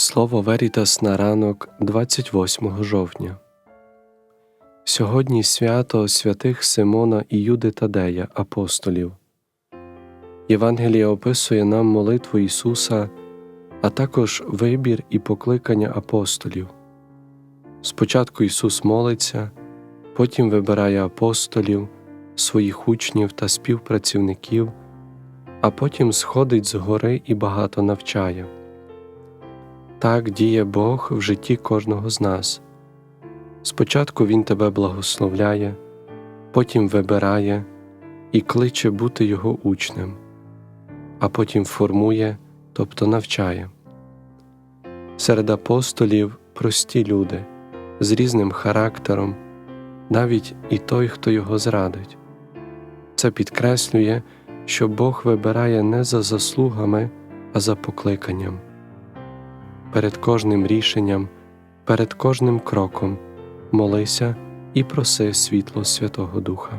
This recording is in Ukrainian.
Слово Верітас на ранок 28 жовтня. Сьогодні свято святих Симона і Юди Тадея, апостолів. Євангеліє описує нам молитву Ісуса, а також вибір і покликання апостолів. Спочатку Ісус молиться, потім вибирає апостолів, своїх учнів та співпрацівників, а потім сходить з гори і багато навчає. Так діє Бог в житті кожного з нас. Спочатку Він тебе благословляє, потім вибирає і кличе бути Його учнем, а потім формує, тобто навчає. Серед апостолів прості люди з різним характером, навіть і той, хто його зрадить. Це підкреслює, що Бог вибирає не за заслугами, а за покликанням перед кожним рішенням, перед кожним кроком молися і проси світло Святого Духа.